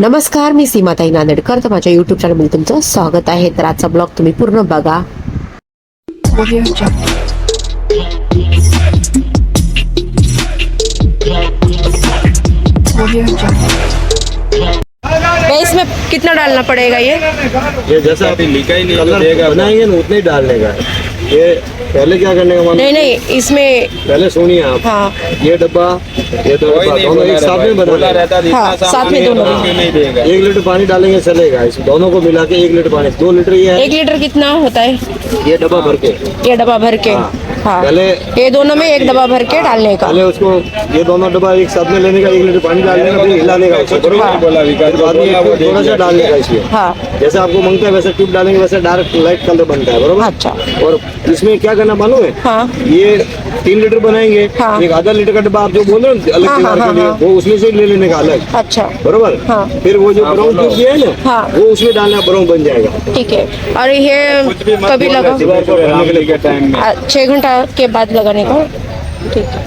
नमस्कार मी सीमाताई नांदेडकर. तर माझ्या युट्यूब चॅनलमध्ये तुमचं स्वागत आहे. तर आजचा ब्लॉग तुम्ही पूर्ण बघा. मैं इसमें कितना डालना पड़ेगा ये? ये जैसा आप लिखा ही नहीं तो देगा। बनाएँगे ना उतने ही डालने का ये पहले क्या करने का मालूम? नहीं नहीं इसमें पहले सुनिए आप। हाँ। ये डब्बा ये दो डब्बा दोनों एक साथ में बना रहता इतना हाँ, साथ में दोनों। तो नहीं देगा। एक लीटर पानी डालेंगे चलेगा इस दोनों को मिला के एक लीटर पानी। दो लीटर ये एक लीटर कितना होता है? ये डब्बा भर के। ये डब्बा भर के। हाँ। हाँ। पहले ये दोनों में एक डब्बा भर के डालने का। पहले उसको ये दोनों डब्बा एक साथ में लेने का एक लीटर पानी डालने का फिर हिलाने का थोड़ा सा डालने का इसलिए हाँ। जैसे आपको माँगता है वैसे ट्यूब डालेंगे वैसे डायरेक्ट लाइट कलर बनता है बरोबर? अच्छा। और इसमें क्या करना मालूम है? हाँ। ये तीन लीटर बनाएँगे। हाँ। एक आधा लीटर का डब्बा आप जो बोल रहे हो अलग हाँ, तैयार हाँ, हाँ, वो उसमें से ले लेने का अलग। अच्छा। बरोबर? हाँ। फिर वो जो ब्राउन ट्यूब ये है ना हाँ। वो उसमें डालना ब्राउन बन जाएगा। ठीक है। और ये कभी लगा छह घंटा के बाद लगाने का। ठीक है।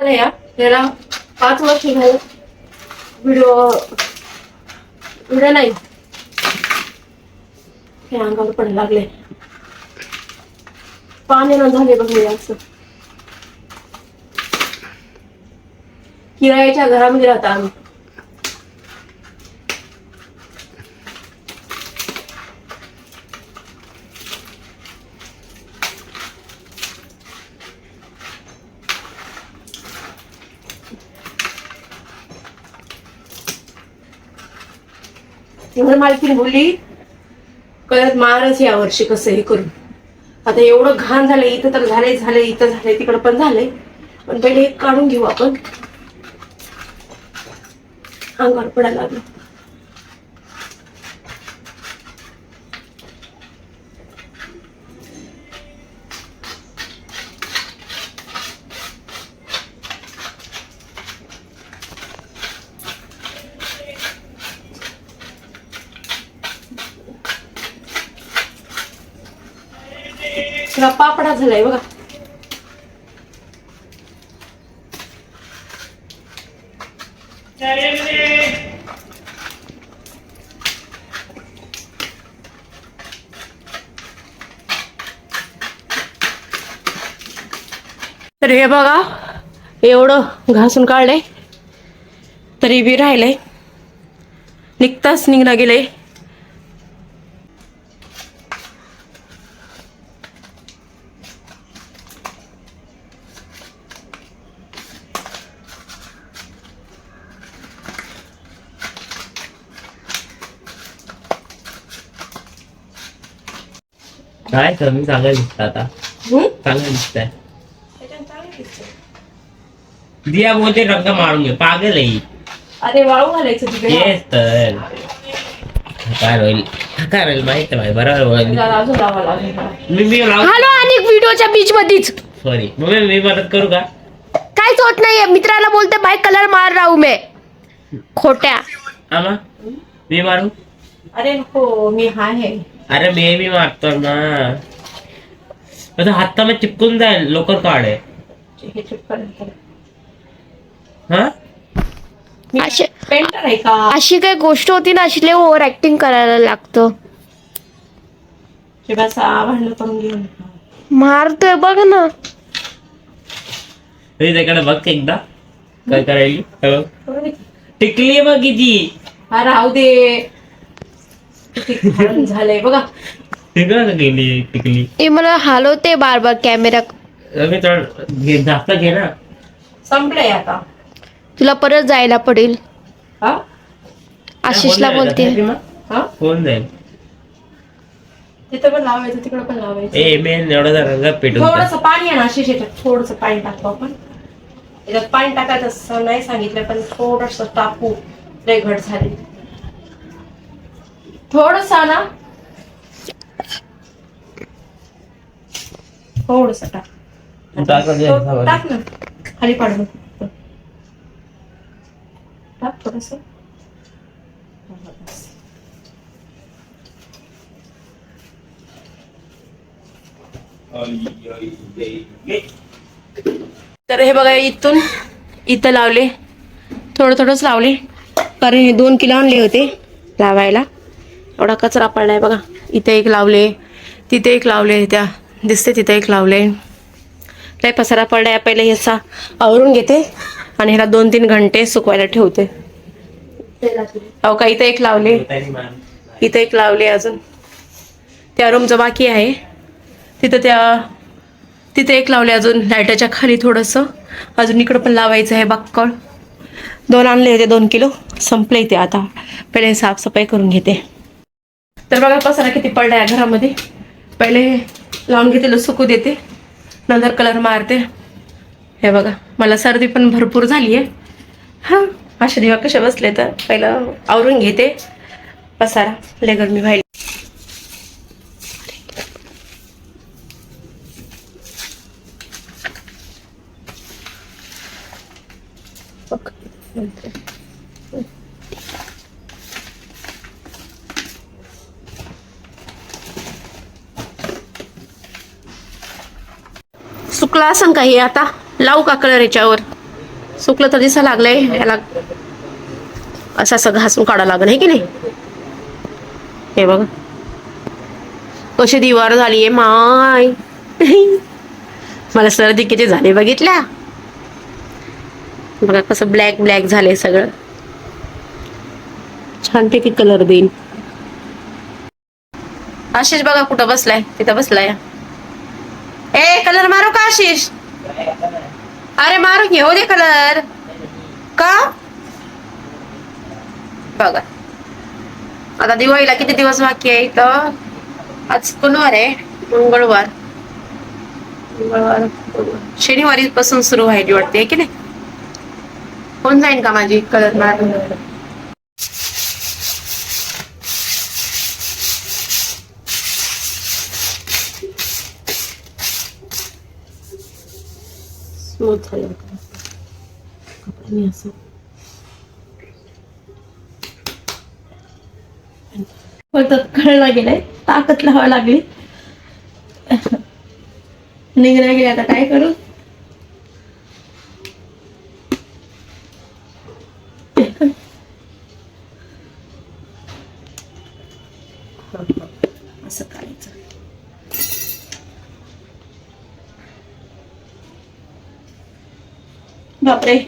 अरे यार त्याला पाच वर्ष झालं व्हिडिओ व्हिडिओ नाही. हे अंगावर पण लागले. पाणी न झाले बघ मी असं. किरायाच्या घरामध्ये राहता आम्ही. तिकडे मालकीन बोलली कळत मारच या वर्षी कसं हे करू. आता एवढं घाण झालंय इथं तर झालंय झालंय इथं झालंय तिकडं पण झालंय. पण पहिले एक काढून घेऊ आपण. अंगावर पडायला लागलं. सगळा पापडा झालाय बघा. तर हे बघा एवढं घासून काढलंय. तरी बी राहिलंय. निघताच निघणं गेलंय. कमी चांगलं दिसत आता? चांगलं दिसतंय. दिया बोलते रंग मारून घे. पागल आहे ही. अरे वाळू घालायचं तिकडे. तेच तर. काय होईल? काय होईल माहीत नाही बरोबर होईल त्याला अजून लावा लागेल मी मी लाव हॅलो आणि व्हिडिओच्या बीच मध्येच सॉरी मग मी मदत करू का? काहीच होत नाहीये. मित्राला बोलते बाय कलर मार राहू मे. खोट्या. आमा मी मारू? अरे हो मी आहे. अरे मी मी मारतो ना. आता हात में चिपकून जाईल लोकर काढ आहे हे. हा अशे- पेंटर आहे का? अशी काही गोष्ट होती ना अशी लय ओव्हर ऍक्टिंग करायला लागतं. करून घेऊन. मारतोय बघ ना. हे त्याकडे बघ एकदा. काय करायली? हे बघ. टिकली बघ किती हा राहू दे. झालंय बघा. टिकलं गेली टिकली. हे मला हलवते बार बार कॅमेरा. मी तर घे- जास्त घे ना. संपलंय आता. तुला परत जायला पडेल. हा? आशिषला बोलते. का? हा? होऊन जाईल तिथं पण लावायचं तिकडं पण लावायचं. ए मेन एवढा पेटून. थोडस पाणी आहे ना आशिष याच्यात थोडस पाणी टाकू आपण. याच्यात पाणी टाकायचं असं नाही सांगितलं पण थोडस टाकू लय घट झाली. थोडस ना. थोडस टाक. टाक ना, खाली पाडून टाक थोडस. तर हे बघा इथून इथं लावले. थोडं थोडंच लावले. कारण हे दोन किलो आणले होते लावायला. एवढा कचरा पडलाय बघा. इथे एक लावले तिथे एक लावले त्या दिसते तिथे एक लावले. लय पसारा पडलाय पहिले ह्याचा आवरून घेते आणि ह्याला दोन तीन घंटे सुकवायला ठेवते. अहो का इथे एक लावले? इथे एक लावले अजून. त्या रूमचं बाकी आहे. तिथं त्या तिथे एक लावले अजून लाईटाच्या खाली थोडंसं. अजून इकडं पण लावायचं आहे बाक्कळ. दोन आणले होते दोन किलो संपले ते आता. पहिले साफसफाई करून घेते. तर बघा पसारा किती पडला आहे घरामध्ये. पहिले लावून घेते सुकू देते. नंतर कलर मारते. हे बघा मला सर्दी पण भरपूर झाली आहे हां अशा दिवा कशा बसले तर पहिलं आवरून घेते. पसारा लय गरमी व्हायला. सुकला असं का हे आता? लावू का कलर याच्यावर? सुकलं तर दिसा लागलंय याला. असं असं घासून काढावं लागलं आहे की नाही? हे बघा. कशी दिवार झाली आहे माय. मला सर्दी किती झाली बघितल्या. बघा कसं ब्लॅक ब्लॅक झाले सगळं. छानपैकी कलर देईन. असेच बघा कुठं बसलाय? तिथं बसलाय. ए कलर मारू का आशिष? अरे मारू घेऊ दे कलर. का? बघा. आता दिवाळीला किती दिवस बाकी आहे इथं? आज कोणवार आहे मंगळवार. मंगळवार शनिवारी पासून सुरू व्हायची वाटते की नाही? कोण जाईन का माझी कलर मारून? स्मूथ झालं कपड्याने असं फक्त कळला गेलाय ताकद लावा लागली निघण्या गेले आता काय करू असं काय बापरे.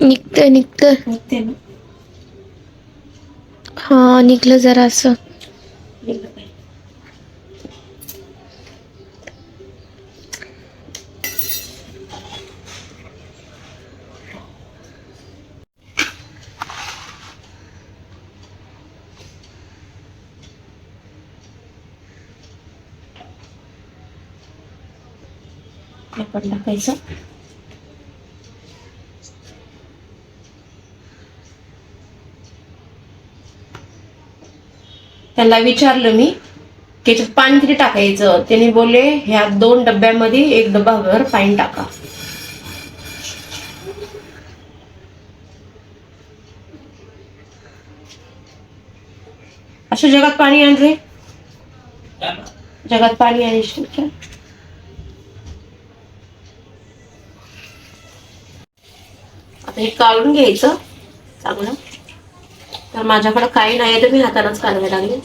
निघतंय निघते ना. हा निघलं जरा असं हे पण टाकायचं. त्यांना विचारलं मी की पाणी किती टाकायचं? त्याने बोलले ह्या दोन डब्यामध्ये एक डब्बा भर पाणी टाका. असं जगात पाणी आणले जगात पाणी आणशील का? आता हे काढून घ्यायचं चांगलं. तर माझ्याकडे काही नाही तर मी हातानच काढायला लागले.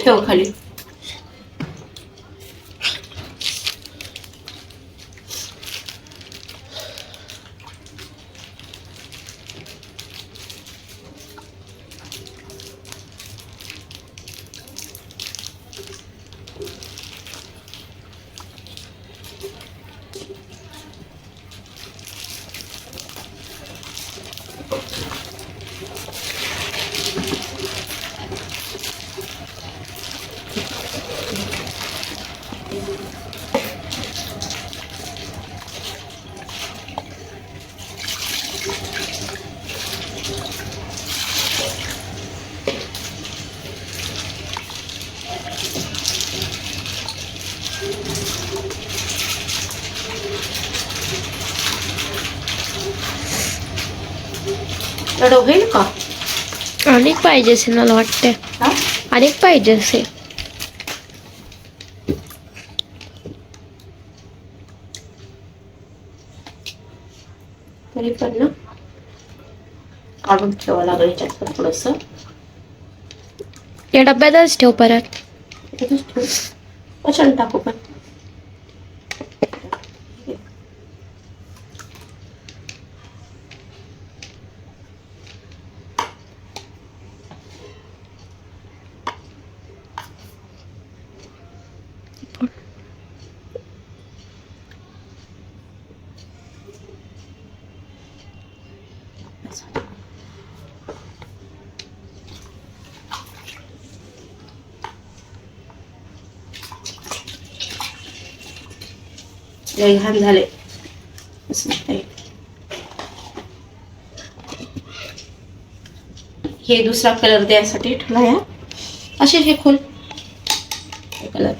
ठेव खाली. एवढं होईल का? अनेक पाहिजे असेल मला वाटते हा? अनेक पाहिजे असेल. तरी पण ना. काढून ठेवावं लागेल याच्यात पण थोडंसं. या डब्यातच ठेव परत. याच्यातच ठेवू. कशाला टाकू पण? लय घाण झाले. हे दुसरा कलर द्यायसाठी ठेवला या असे हे खोल कलर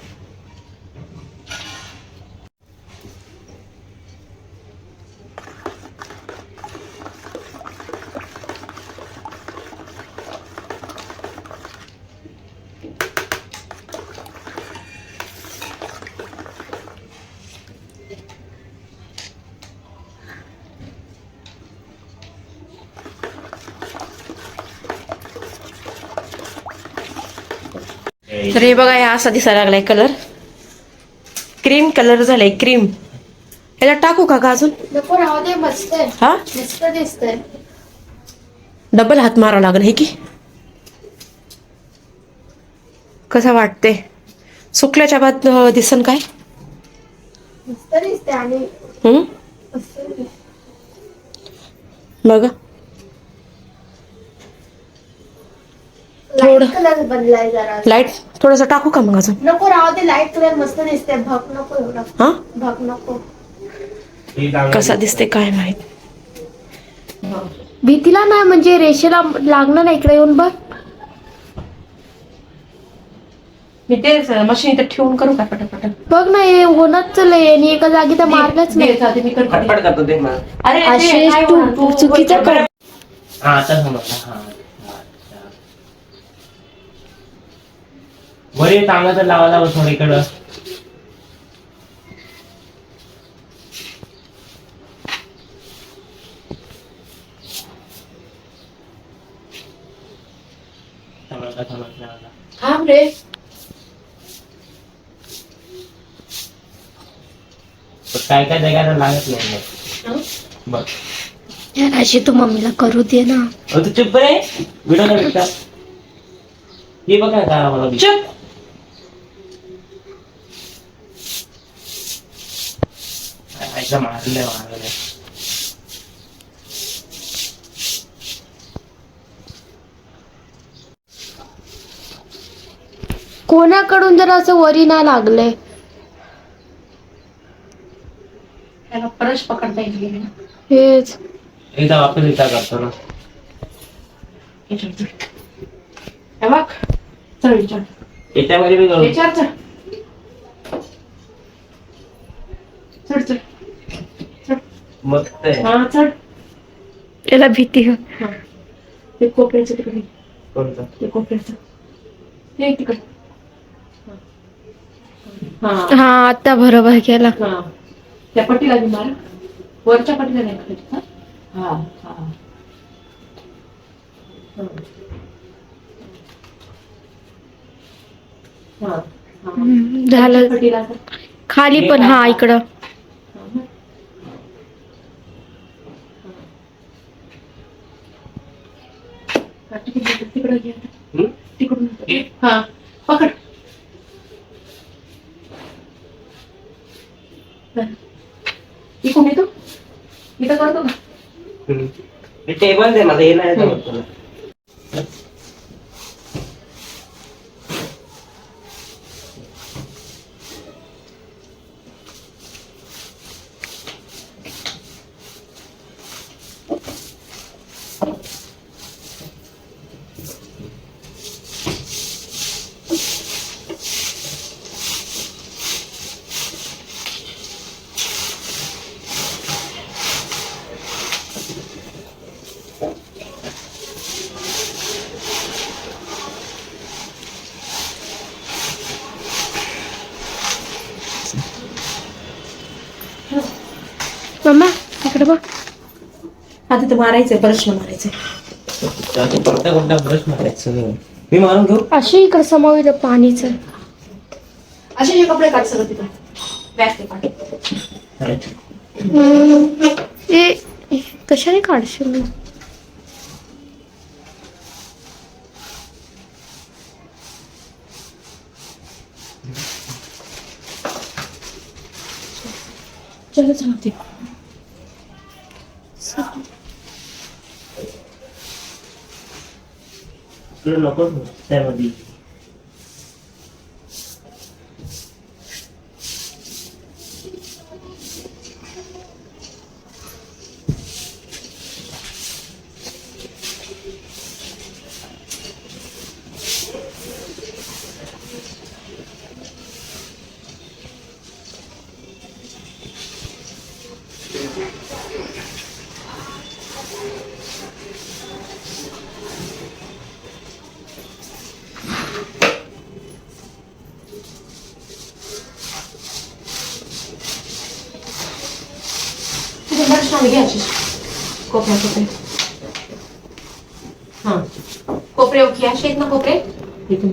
तर हे बघा हा असा दिसायला लागलाय कलर क्रीम कलर झालाय क्रीम याला टाकू का का अजून? नको राहू दे मस्त आहे. हा? मस्त दिसतंय. डबल हात मारावा लागेल हे की? कसं वाटते सुकल्याच्या बाद अं, दिसन काय? मस्त दिसते आणि हम्म मस्त. बघा. लाइट कलर बनलाय जरा. लाइट थोडस टाकू का मग अजून? नको राहू दे लाइट कलर मस्त दिसते भक नको एवढा. हा? भक नको. कसा दिसते काय माहीत? भीतीला नाही म्हणजे रेषेला लागणार ना इकडे येऊन बघ. मी ते मशीन इथं ठेवून करू का पटापट? बघ ना हे होणच चाललंय आणि एका जागी तर मारलंच नाही. मी करते. अरे ते आशिष होणार? चुकीचं कर. हा आता समजलं हा. बरे चांगलं तर लावा लावा थोडं इकडं. थांब रे. काय काय जागा लागत नाही. मग. बघ. यार अशी तू मम्मीला करू दे ना. अहो, तू चुप रे. व्हिडिओ नाही भेटता हे बघा का मला चुप. ऐका मारले मारले कोणाकडून जर असं वरी नाही लागलंय त्याला परत पकडता येईल हेच. एकदा वापस एकदा करतो ना. हे बघ चल विचार. याच्यामध्ये करू विचार चल चढ चढ चढ मस्त आहे. हा चढ याला भीती हो. हा. ते कोपऱ्याचं तिकडे कोणतं? ते कोपऱ्याचं. तिकडे. हा. हा आता बरोबर केला हा. त्या पट्टीला बी मार वरच्या पट्टीला नाही हा हा हा. हा. हा, हा. हम्म, झालं. पट्टीला असं. खाली पण हा इकडं. हा पकड. इकडून येतो. इथं करतो का टेबल दे मला हे नाही आता ते मारायचंय. प्रश्न मारायचंय ब्रश मारायचं. मी मारून घेऊ? अशी इकडे समोर पाणीच. असे हे कपडे काढ सगळं तिथं बॅग ते काढ. ए कशाने काढशील चला चला ते. तुला नको त्यामध्ये तिथे प्रश्न घ्या अशी कोपऱ्या कोपरे हा. कोपरे ओके असे आहेत ना कोपरे? इथून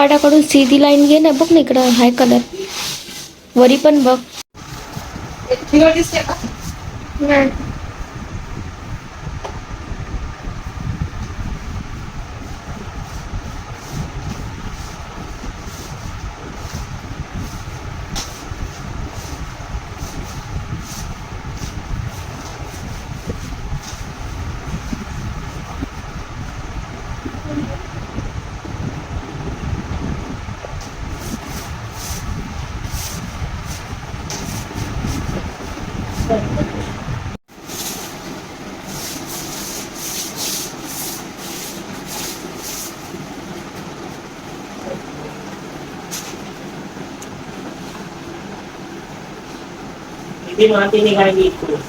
घे. कपाटाकडून सीधी लाईन घे ना बघ ना इकडं हाय कलर वरी पण बघ. हिरवळ माती निघाली इकडून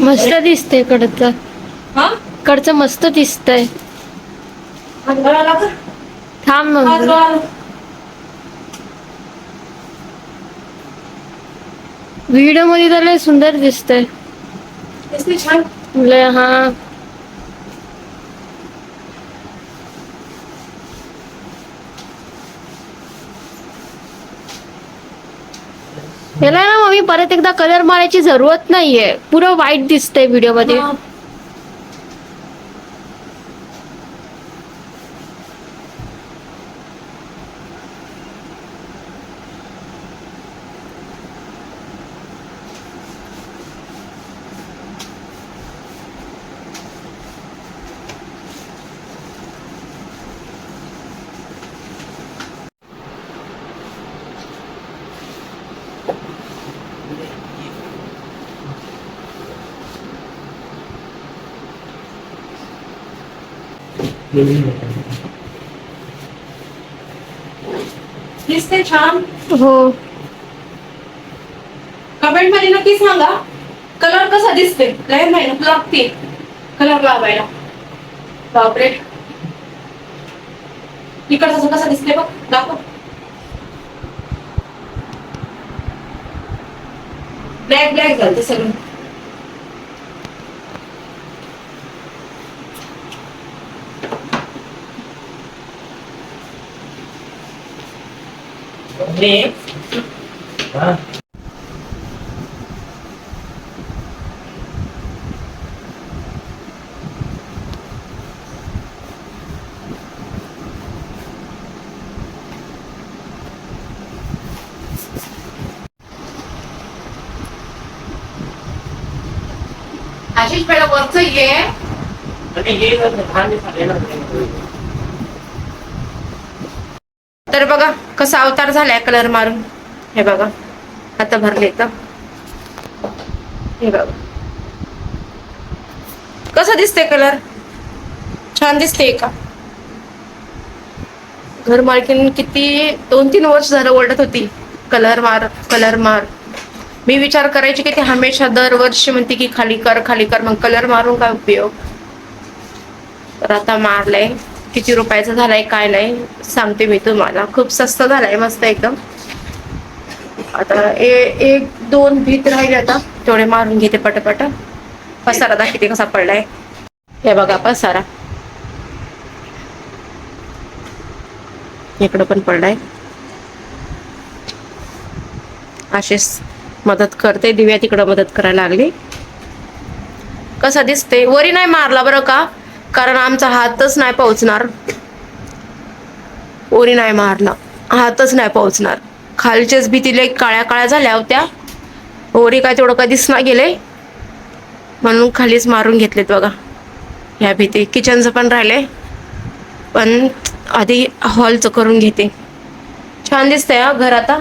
मस्त दिसते कडचं हा कडचं मस्त दिसतंय. थांब मग व्हिडिओमध्ये तर लय सुंदर दिसतंय. हा. याला ना मम्मी परत एकदा कलर मारायची जरूरत नाहीये. पुरं वाईट दिसतंय व्हिडिओमध्ये दिसते छान. हो. कमेंटमध्ये नक्की सांगा. कलर कसा दिसते लय मेहनत लागते कलर लावायला. बापरे. इकडचा कसा दिसते बघ दाखव. ब्लॅक ब्लॅक झालं सगळं. encontré. Ah. Ashish, pero por qué? Porque yo iba a de salir a la gente. तर बघा कसा अवतार झालाय कलर मारून. हे बघा आता भरले तर हे बघा. कसं दिसते कलर छान दिसते का घर मालकीन किती दोन तीन वर्ष झालं ओरडत होती. कलर मार कलर मार. मी विचार करायची की ते हमेशा दरवर्षी म्हणते की खाली कर खाली कर मग कलर मारून काय उपयोग? तर आता मारलाय. किती रुपयाचा झालाय काय नाही सांगते मी तुम्हाला. खूप स्वस्त झालाय मस्त एकदम. आता ए- एक दोन भीत राहिले आता. तेवढे मारून घेते पटपट. पसारा दाखवते कसा पडलाय. हे बघा पसारा. इकडं पण पडलाय. अशीच मदत करते. दिव्या तिकडं मदत करायला लागली. कसा दिसते वरी नाही मारला बरं का? कारण आमचा हातच नाही पोहोचणार. ओरी नाही मारला हातच नाही पोहोचणार. खालच्याच भीतीला काळ्या काळ्या झाल्या होत्या. ओरी काय तेवढं कधीच नाही गेले. म्हणून खालीच मारून घेतलेत बघा. ह्या भीती किचनचं पण राहिले. पण आधी हॉलचं करून घेते. छान दिसतंय हा घर आता.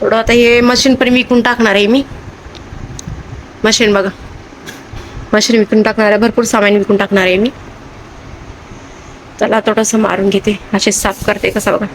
थोडं आता हे मशीन पण विकून टाकणार आहे मी. मशीन बघा. मशीन विकून टाकणार आहे भरपूर सामान विकून टाकणार आहे मी. त्याला थोडंसं मारून घेते. असे साफ करते कसं बघा.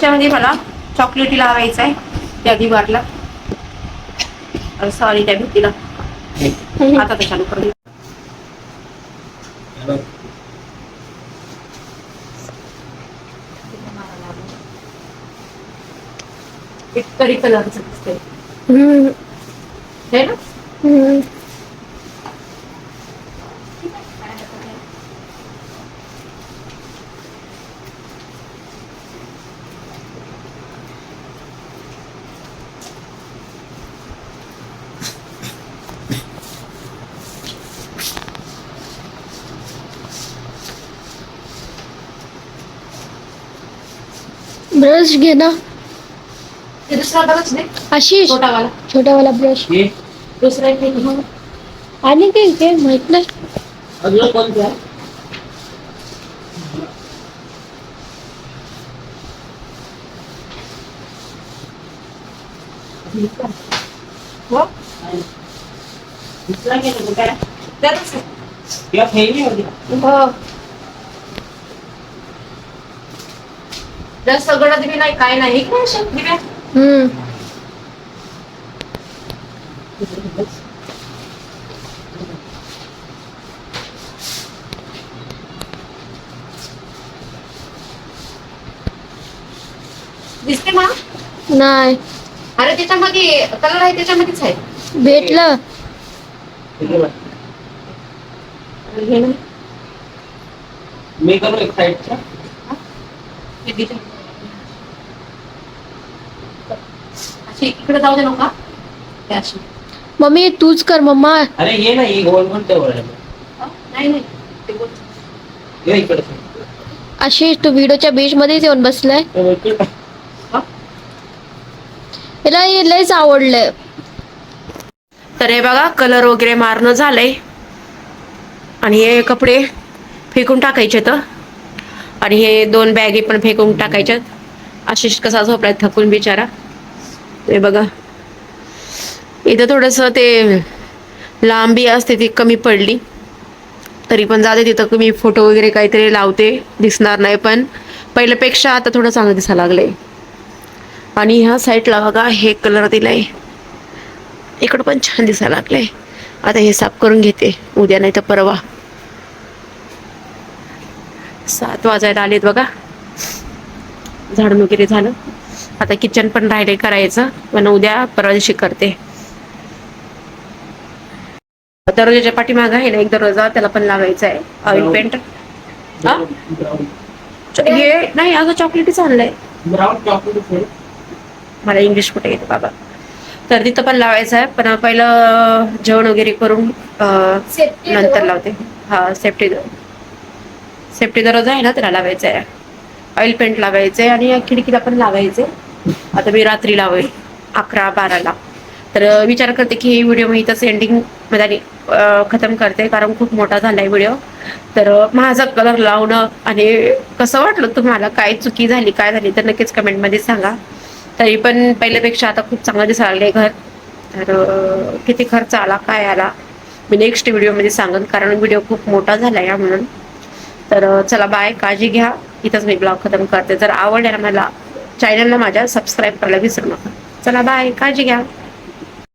त्याच्यामध्ये मला चॉकलेटी लावायचं आहे त्या दिवारला. सॉरी त्या भीतीला. आता ते चालू करू एक तरी कलरचं है ना? ब्रश घे ना ते दुसरा बघच नाही. आशिष छोटावाला छोटावाला ब्रश. हे? दुसरा एक नाही आणि काय काय माहीत नाही. अजून कोणतं आहे हो? दुसरा गेलं कुठे आहे? त्यातच आहे. किंवा खेळली होती. हो. जास्त गडद बी नाही काय नाही अशा दिव्या हम्म. दिसते मला? नाही. अरे त्याच्यामध्ये कलर आहे त्याच्यामध्येच आहे. भेटलं. हे नाही. मी करू एक साईडच्या हे? दिलं. इकडे जाऊ दे नका. हे अशी मम्मी तूच कर मम्मा. अरे ये ना ही गोल गोल टेबल आहे हं? नाही नाही. ते बोल. ये इकडे. आशिष तू व्हिडिओच्या बीच मध्येच येऊन बसलाय. हं? याला हे? लयच आवडलंय. तर हे बघा कलर वगैरे मारणं झालंय. आणि हे कपडे फेकून टाकायचे तर. आणि हे दोन बॅगे पण फेकून टाकायच्यात. आशिष कसा झोपलाय थकून बिचारा. हे बघा. इथं थोडंसं ते लांबी असते ती कमी पडली. तरी पण जाते तिथं मी फोटो वगैरे काहीतरी लावते. दिसणार नाही पण पहिल्यापेक्षा आता थोडं चांगलं दिसायला लागलंय. आणि ह्या साईडला बघा हे कलर दिलाय. इकडं पण छान दिसायला लागलंय. आता हे साफ करून घेते. उद्या नाही तर परवा. सात वाजायला आलेत बघा. झाडून वगैरे झालं. आता किचन पण राहिले करायचं पण उद्या परवा दिवशी करते. दरवाजाच्या पाठीमागं आहे ना एक दरवाजा त्याला पण लावायचा आहे. ऑइल पेंट हा? नाही अगं चॉकलेटच आणलंय. मला इंग्लिश कुठे येते बाबा? तर तिथं पण लावायचं आहे पण पहिलं जेवण वगैरे करून नंतर लावते. हा सेफ्टी सेफ्टी दरवाजा आहे ना त्याला लावायचा आहे. ऑइल पेंट लावायचं आहे आणि या खिडकीला पण लावायचे आता मी रात्री लावेल अकरा बाराला. तर विचार करते की हे व्हिडिओ मी इथंच एंडिंगमध्ये खतम करते कारण खूप मोठा झालाय व्हिडिओ तर माझा कलर लावणं आणि कसं वाटलं तुम्हाला? काय चुकी झाली काय झाली? तर नक्कीच कमेंटमध्ये सांगा. तरी पण पहिल्यापेक्षा आता खूप चांगलं दिसायला लागले घर. तर किती खर्च आला काय आला? मी नेक्स्ट व्हिडिओमध्ये सांगेन कारण व्हिडिओ खूप मोठा झाला आहे म्हणून. तर चला बाय काळजी घ्या. इथंच मी ब्लॉग खतम करते. जर आवडले ना मला चॅनलला माझ्या सबस्क्राईब करायला विसरू नका. चला बाय काळजी घ्या.